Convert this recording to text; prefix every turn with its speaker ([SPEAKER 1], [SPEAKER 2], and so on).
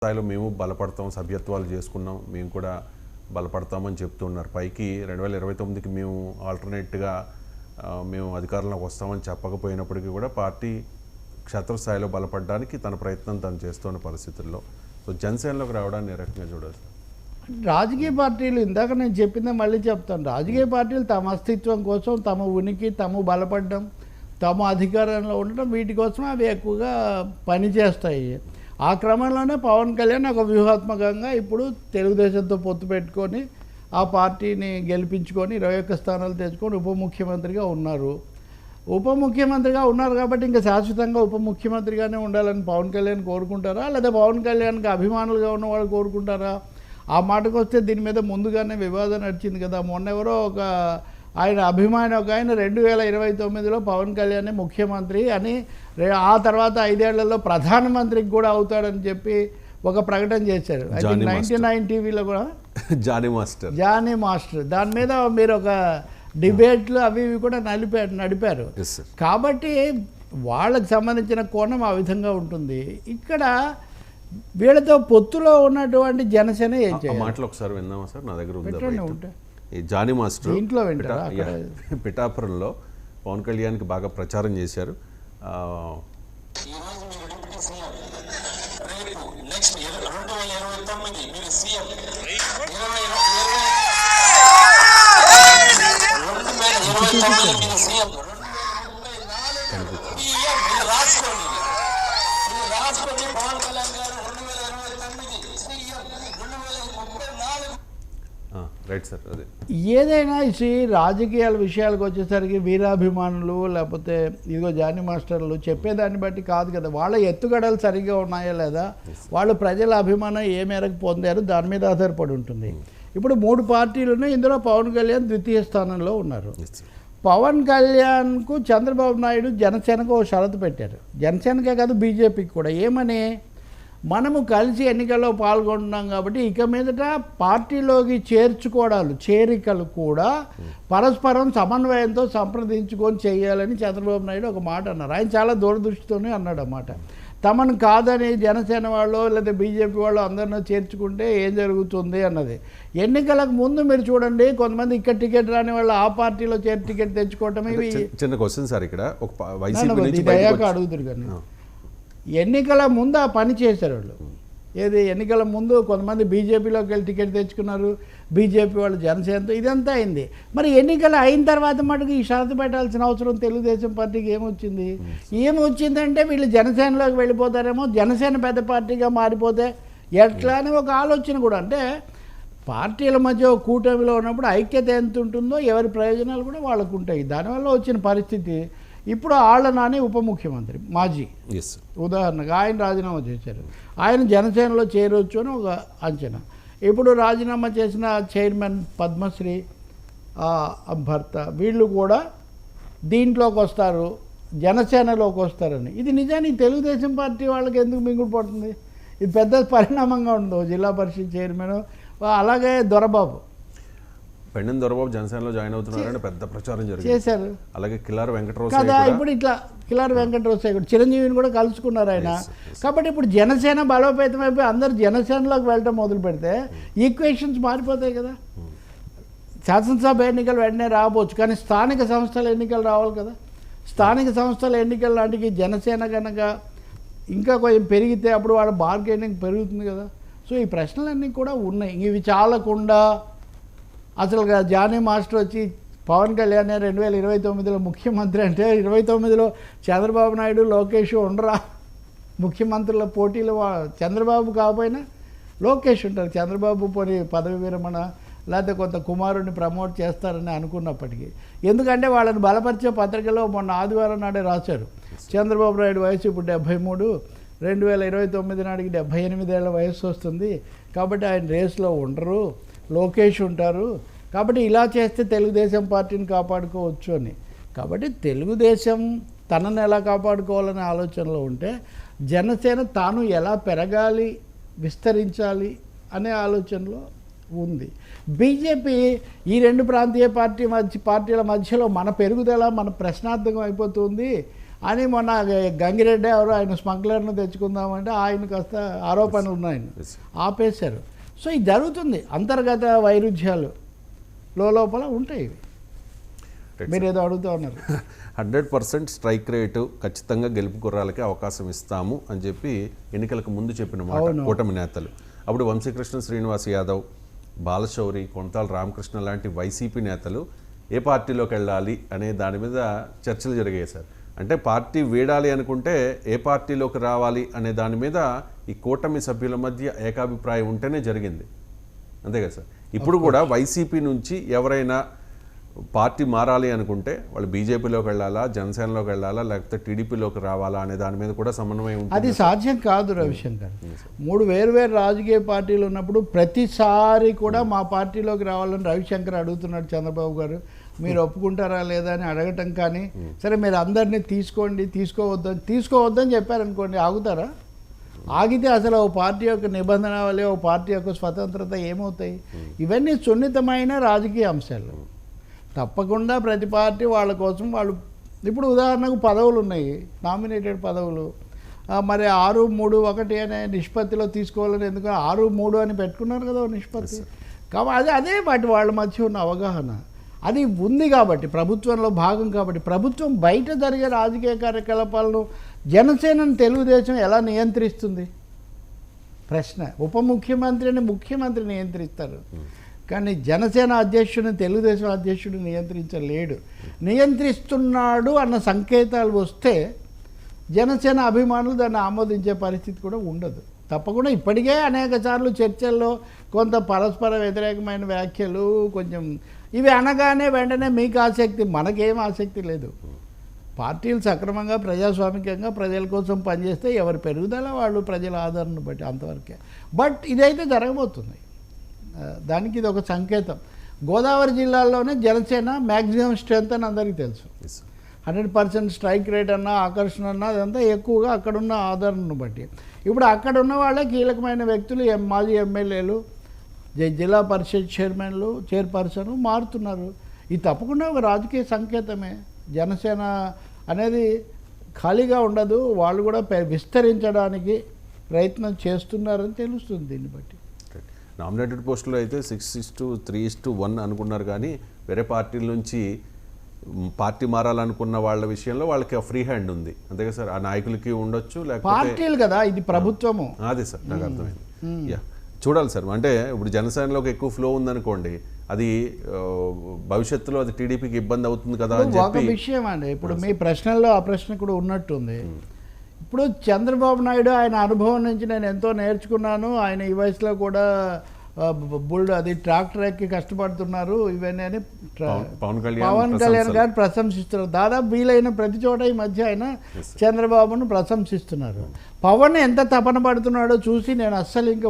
[SPEAKER 1] స్థాయిలో మేము బలపడతాం సభ్యత్వాలు చేసుకున్నాం మేము కూడా బలపడతామని చెప్తున్నారు. పైకి రెండు వేల ఇరవై తొమ్మిదికి మేము ఆల్టర్నేట్గా మేము అధికారంలోకి వస్తామని చెప్పకపోయినప్పటికీ కూడా పార్టీ క్షేత్రస్థాయిలో బలపడడానికి తన ప్రయత్నం తను చేస్తున్న పరిస్థితుల్లో. సో జనసేనలోకి రావడాన్ని ఏ రకంగా చూడాలి?
[SPEAKER 2] రాజకీయ పార్టీలు ఇందాక నేను చెప్పిందే మళ్ళీ చెప్తాను. రాజకీయ పార్టీలు తమ అస్తిత్వం కోసం తమ ఉనికి తమ బలపడడం తమ అధికారంలో ఉండడం వీటి కోసం అవి ఎక్కువగా పనిచేస్తాయి. ఆ క్రమంలోనే పవన్ కళ్యాణ్ ఒక వ్యూహాత్మకంగా ఇప్పుడు తెలుగుదేశంతో పొత్తు పెట్టుకొని ఆ పార్టీని గెలిపించుకొని ఇరవై ఒక్క స్థానాలు తెచ్చుకొని ఉప ముఖ్యమంత్రిగా ఉన్నారు. ఉప ముఖ్యమంత్రిగా ఉన్నారు కాబట్టి ఇంకా శాశ్వతంగా ఉప ముఖ్యమంత్రిగానే ఉండాలని పవన్ కళ్యాణ్ కోరుకుంటారా? లేదా పవన్ కళ్యాణ్కి అభిమానులుగా ఉన్న వాళ్ళు కోరుకుంటారా? ఆ మాటకు వస్తే దీని మీద ముందుగానే వివాదం నడిచింది కదా. మొన్న ఎవరో ఒక ఆయన అభిమాని ఒక ఆయన రెండు వేల ఇరవై తొమ్మిదిలో పవన్ కళ్యాణ్ ముఖ్యమంత్రి అని ఆ తర్వాత ఐదేళ్ళలో ప్రధానమంత్రికి కూడా అవుతాడని చెప్పి ఒక ప్రకటన చేశారు. నైన్టీ నైన్ టీవీలో కూడా.
[SPEAKER 1] Johnny master.
[SPEAKER 2] Johnny master. దాని మీద మీరు ఒక డిబేట్లు అవి ఇవి కూడా నడిపారు. నడిపారు కాబట్టి వాళ్ళకి సంబంధించిన కోణం ఆ విధంగా ఉంటుంది. ఇక్కడ వీళ్ళతో పొత్తులో ఉన్నటువంటి జనసేన ఏం చేయాలి?
[SPEAKER 1] మాటలు ఒకసారి విందామా సార్ నా దగ్గర ఉందా?
[SPEAKER 2] ఉంటే.
[SPEAKER 1] ఈ జానీ మాస్టర్ యా, పిఠాపురంలో పవన్ కళ్యాణ్కి బాగా ప్రచారం చేశారు. ఆ,
[SPEAKER 3] ఈరోజు మీరు డిప్యూటీ సీఎం రేపు నెక్స్ట్ రెండు వేల ఇరవై తొమ్మిది మీరు సీఎం ఇరవై ఇరవై రెండు వేల ఇరవై తొమ్మిది మీరు సీఎం రెండు వేల ముప్పై నాలుగు ఈ ఇయర్ మీరు రాసుకోండి మీరు రాసుకోండి పవన్ కళ్యాణ్ గారు రెండు వేల ఇరవై తొమ్మిది సీఎం రెండు వేల ముప్పై నాలుగు
[SPEAKER 1] ఆ, రైట్ సార్ అదే.
[SPEAKER 2] ఏదైనా ఈ రాజకీయాల విషయాలకు వచ్చేసరికి వీరాభిమానులు లేకపోతే ఇదిగో జానీ మాస్టర్లు చెప్పేదాన్ని బట్టి కాదు కదా. వాళ్ళ ఎత్తుగడలు సరిగ్గా ఉన్నాయా లేదా? వాళ్ళు ప్రజల అభిమానం ఏ మేరకు పొందారు? దాని మీద ఆధారపడి ఉంటుంది. ఇప్పుడు మూడు పార్టీలు ఉన్నాయి ఇందులో పవన్ కళ్యాణ్ ద్వితీయ స్థానంలో ఉన్నారు. పవన్ కళ్యాణ్కు చంద్రబాబు నాయుడు జనసేనకు ఓ షరతు పెట్టారు. జనసేనకే కాదు బీజేపీకి కూడా. ఏమని? మనము కలిసి ఎన్నికల్లో పాల్గొంటున్నాం కాబట్టి ఇక మీదట పార్టీలోకి చేర్చుకోవడాలు చేరికలు కూడా పరస్పరం సమన్వయంతో సంప్రదించుకొని చేయాలని చంద్రబాబు నాయుడు ఒక మాట అన్నారు. ఆయన చాలా దూరదృష్టితోనే అన్నాడు అన్నమాట తమను కాదని జనసేన వాళ్ళు లేదా బీజేపీ వాళ్ళు అందరినో చేర్చుకుంటే ఏం జరుగుతుంది అన్నది. ఎన్నికలకు ముందు మీరు చూడండి కొంతమంది ఇక్కడ టికెట్ రాని వాళ్ళు ఆ పార్టీలో చేరి టికెట్ తెచ్చుకోవటం
[SPEAKER 1] అంటే
[SPEAKER 2] ఇవి
[SPEAKER 1] చిన్న- క్వశ్చన్ సార్ ఇక్కడ. ఒక వైసీపీ
[SPEAKER 2] అడుగుతారు కానీ. ఎన్నికల ముందు ఆ పని చేశారు వాళ్ళు ఏది ఎన్నికల ముందు కొంతమంది బీజేపీలోకి వెళ్ళి టికెట్ తెచ్చుకున్నారు బీజేపీ వాళ్ళు జనసేనతో ఇదంతా అయింది. మరి ఎన్నికలు అయిన తర్వాత మటుకు ఈ షరతు పెట్టాల్సిన అవసరం తెలుగుదేశం పార్టీకి ఏమొచ్చింది? ఏమొచ్చిందంటే వీళ్ళు జనసేనలోకి వెళ్ళిపోతారేమో జనసేన పెద్ద పార్టీగా మారిపోతే ఎట్లా అని ఒక ఆలోచన కూడా. అంటే పార్టీల మధ్య కూటమిలో ఉన్నప్పుడు ఐక్యత ఎంత ఉంటుందో ఎవరి ప్రయోజనాలు కూడా వాళ్ళకు ఉంటాయి. దానివల్ల వచ్చిన పరిస్థితి ఇప్పుడు ఆళ్ళ నాని ఉప ముఖ్యమంత్రి మాజీ ఉదాహరణగా ఆయన రాజీనామా చేశారు. ఆయన జనసేనలో చేరవచ్చు అని ఒక అంచనా. ఇప్పుడు రాజీనామా చేసిన చైర్మన్ పద్మశ్రీ భర్త వీళ్ళు కూడా దీంట్లోకి వస్తారు జనసేనలోకి వస్తారని. ఇది నిజానికి తెలుగుదేశం పార్టీ వాళ్ళకి ఎందుకు మింగుడు పడుతుంది? ఇది పెద్ద పరిణామంగా ఉండదు. జిల్లా పరిషత్ చైర్మన్ అలాగే దొరబాబు.
[SPEAKER 1] పెండెం దొరబాబు జనసేనలో జాయిన్ అవుతున్నారని పెద్ద ప్రచారం జరిగింది.
[SPEAKER 2] చేశారు.
[SPEAKER 1] అలాగే కిలార్ వెంకటరావు
[SPEAKER 2] కదా ఇప్పుడు ఇట్లా కిలార్ వెంకటరావు సాయి చిరంజీవిని కూడా కలుసుకున్నారు ఆయన. కాబట్టి ఇప్పుడు జనసేన బలోపేతం అయిపోయి అందరు జనసేనలోకి వెళ్ళటం మొదలు పెడితే ఈక్వేషన్స్ మారిపోతాయి కదా. శాసనసభ ఎన్నికలు వెంటనే రావచ్చు కానీ స్థానిక సంస్థల ఎన్నికలు రావాలి కదా. స్థానిక సంస్థల ఎన్నికల లాంటికి జనసేన కనుక ఇంకా కొంచెం పెరిగితే అప్పుడు వాళ్ళ బార్గెనింగ్ పెరుగుతుంది కదా. సో ఈ ప్రశ్నలన్నీ కూడా ఉన్నాయి. ఇవి చాలకుండా అసలుగా జానీ మాస్టర్ వచ్చి పవన్ కళ్యాణ్ రెండు వేల ఇరవై తొమ్మిదిలో ముఖ్యమంత్రి అంటే ఇరవై తొమ్మిదిలో చంద్రబాబు నాయుడు లోకేష్ ఉండరా? ముఖ్యమంత్రుల పోటీలో చంద్రబాబు కాకపోయినా లోకేష్ ఉంటారు. చంద్రబాబు పోనీ పదవి విరమణ లేకపోతే కొంత కుమారుడిని ప్రమోట్ చేస్తారని అనుకున్నప్పటికీ. ఎందుకంటే వాళ్ళని బలపరిచే పత్రికలో మొన్న ఆదివారం నాడే రాశారు. చంద్రబాబు నాయుడు వయసు ఇప్పుడు డెబ్భై మూడు రెండు వేల ఇరవై తొమ్మిది నాటికి డెబ్భై ఎనిమిదేళ్ళ వయసు వస్తుంది. కాబట్టి ఆయన రేస్లో ఉండరు. లోకేష్ ఉంటారు. కాబట్టి ఇలా చేస్తే తెలుగుదేశం పార్టీని కాపాడుకోవచ్చు అని. కాబట్టి తెలుగుదేశం తనను ఎలా కాపాడుకోవాలనే ఆలోచనలో ఉంటే జనసేన తాను ఎలా పెరగాలి విస్తరించాలి అనే ఆలోచనలో ఉంది. బీజేపీ ఈ రెండు ప్రాంతీయ పార్టీ మధ్య పార్టీల మధ్యలో మన పెరుగుదల మన ప్రశ్నార్థకం అయిపోతుంది అని మొన్న గంగిరెడ్డి ఎవరు ఆయన స్మగ్లర్ను తెచ్చుకుందామంటే ఆయన కాస్త ఆరోపణలు ఉన్నాయి
[SPEAKER 1] Yes.
[SPEAKER 2] ఆపేశారు. సో ఇది జరుగుతుంది. అంతర్గత వైరుధ్యాలు లోపల ఉంటాయి ఇవి. మీరు ఏదో అడుగుతూ ఉన్నారు.
[SPEAKER 1] హండ్రెడ్ పర్సెంట్ స్ట్రైక్ రేటు ఖచ్చితంగా గెలుపు గుర్రాలకి అవకాశం ఇస్తాము అని చెప్పి ఎన్నికలకు ముందు చెప్పిన మాట. కూటమి నేతలు. అప్పుడు వంశీకృష్ణ శ్రీనివాస్ యాదవ్ బాలశౌరి కొంతాల రామకృష్ణ లాంటి వైసీపీ నేతలు ఏ పార్టీలోకి వెళ్ళాలి అనే దాని మీద చర్చలు జరిగాయి సార్ అంటే పార్టీ వీడాలి అనుకుంటే ఏ పార్టీలోకి రావాలి అనే దాని మీద ఈ కూటమి సభ్యుల మధ్య ఏకాభిప్రాయం ఉంటేనే జరిగింది. అంతే కదా సార్? ఇప్పుడు కూడా వైసీపీ నుంచి ఎవరైనా పార్టీ మారాలి అనుకుంటే వాళ్ళు బీజేపీలోకి వెళ్ళాలా జనసేనలోకి వెళ్ళాలా లేకపోతే టీడీపీలోకి రావాలా అనే దాని మీద కూడా సమన్వయం ఉంటుంది.
[SPEAKER 2] అది సాధ్యం కాదు రవిశంకర్ మూడు వేరు వేరు రాజకీయ పార్టీలు ఉన్నప్పుడు ప్రతిసారి కూడా మా పార్టీలోకి రావాలని రవిశంకర్ అడుగుతున్నాడు చంద్రబాబు గారు. మీరు ఒప్పుకుంటారా లేదా అని అడగటం కానీ సరే మీరు అందరినీ తీసుకోండి తీసుకోవద్దని తీసుకోవద్దని చెప్పారనుకోండి ఆగుతారా? ఆగితే అసలు ఓ పార్టీ యొక్క నిబంధన వల్లే ఓ పార్టీ యొక్క స్వతంత్రత ఏమవుతాయి? ఇవన్నీ సున్నితమైన రాజకీయ అంశాలు. తప్పకుండా ప్రతి పార్టీ వాళ్ళ కోసం వాళ్ళు ఇప్పుడు ఉదాహరణకు పదవులు ఉన్నాయి నామినేటెడ్ పదవులు. మరి ఆరు మూడు ఒకటి అనే నిష్పత్తిలో తీసుకోవాలని ఎందుకు? ఆరు మూడు అని పెట్టుకున్నారు కదా నిష్పత్తి. కాబట్టి అదే అదే వాటి వాళ్ళ మధ్య ఉన్న అవగాహన. అది ఉంది కాబట్టి ప్రభుత్వంలో భాగం కాబట్టి ప్రభుత్వం బయట జరిగే రాజకీయ కార్యకలాపాలను జనసేనను తెలుగుదేశం ఎలా నియంత్రిస్తుంది? ప్రశ్న. ఉప ముఖ్యమంత్రిని ముఖ్యమంత్రి నియంత్రిస్తారు. కానీ జనసేన అధ్యక్షుడిని తెలుగుదేశం అధ్యక్షుడు నియంత్రించలేడు. నియంత్రిస్తున్నాడు అన్న సంకేతాలు వస్తే జనసేన అభిమానులు దాన్ని ఆమోదించే పరిస్థితి కూడా ఉండదు. తప్పకుండా ఇప్పటికే అనేక సార్లు చర్చల్లో కొంత పరస్పర వ్యతిరేకమైన వ్యాఖ్యలు కొంచెం ఇవి అనగానే వెంటనే మీకు ఆసక్తి మనకేం ఆసక్తి లేదు. పార్టీలు సక్రమంగా ప్రజాస్వామికంగా ప్రజల కోసం పనిచేస్తే ఎవరి పెరుగుదల వాళ్ళు ప్రజల ఆదరణ బట్టి అంతవరకే. బట్ ఇదైతే జరగబోతుంది. దానికి ఇది ఒక సంకేతం. గోదావరి జిల్లాలోనే జనసేన మ్యాక్సిమం స్ట్రెంత్ అని అందరికీ తెలుసు. హండ్రెడ్ పర్సెంట్ స్ట్రైక్ రేట్ అన్నా ఆకర్షణ అన్నా అదంతా ఎక్కువగా అక్కడున్న ఆదరణను బట్టి. ఇప్పుడు అక్కడ ఉన్న వాళ్ళే కీలకమైన వ్యక్తులు మాజీ ఎమ్మెల్యేలు జిల్లా పరిషత్ చైర్మన్లు చైర్పర్సన్ మారుతున్నారు. ఇది తప్పకుండా ఒక రాజకీయ సంకేతమే. జనసేన అనేది ఖాళీగా ఉండదు. వాళ్ళు కూడా విస్తరించడానికి ప్రయత్నం చేస్తున్నారని తెలుస్తుంది దీన్ని బట్టి.
[SPEAKER 1] నామినేటెడ్ పోస్టులో అయితే six is two three is two one అనుకున్నారు కానీ వేరే పార్టీల నుంచి పార్టీ మారాలనుకున్న వాళ్ళ విషయంలో వాళ్ళకి ఫ్రీ హ్యాండ్ ఉంది. అంతే కదా సార్? ఆ నాయకులకి ఉండొచ్చు లేకపోతే
[SPEAKER 2] పార్టీలు కదా ఇది ప్రభుత్వము.
[SPEAKER 1] అదే సార్ నాకు అర్థమైంది. యా చూడాలి సార్. అంటే ఇప్పుడు జనసేనలోకి ఎక్కువ ఫ్లో ఉందనుకోండి అది భవిష్యత్తులో అది టీడీపీకి ఇబ్బంది అవుతుంది కదా అని చెప్పి
[SPEAKER 2] విషయం అండి. ఇప్పుడు మీ ప్రశ్నల్లో ఆ ప్రశ్న కూడా ఉన్నట్టుంది. ఇప్పుడు చంద్రబాబు నాయుడు ఆయన అనుభవం నుంచి నేను ఎంతో నేర్చుకున్నాను. ఆయన ఈ వయసులో కూడా బుల్డ్ అది ట్రాక్టర్ ఎక్కి కష్టపడుతున్నారు. ఇవన్నీ అని
[SPEAKER 1] పవన్- కళ్యాణ్
[SPEAKER 2] పవన్ కళ్యాణ్
[SPEAKER 1] ప్రశంసలు.
[SPEAKER 2] గారు ప్రశంసిస్తున్నారు. దాదాపు వీలైన ప్రతి చోట ఈ మధ్య ఆయన చంద్రబాబును ప్రశంసిస్తున్నారు. పవన్ ఎంత తపన పడుతున్నాడో చూసి నేను అస్సలు ఇంకా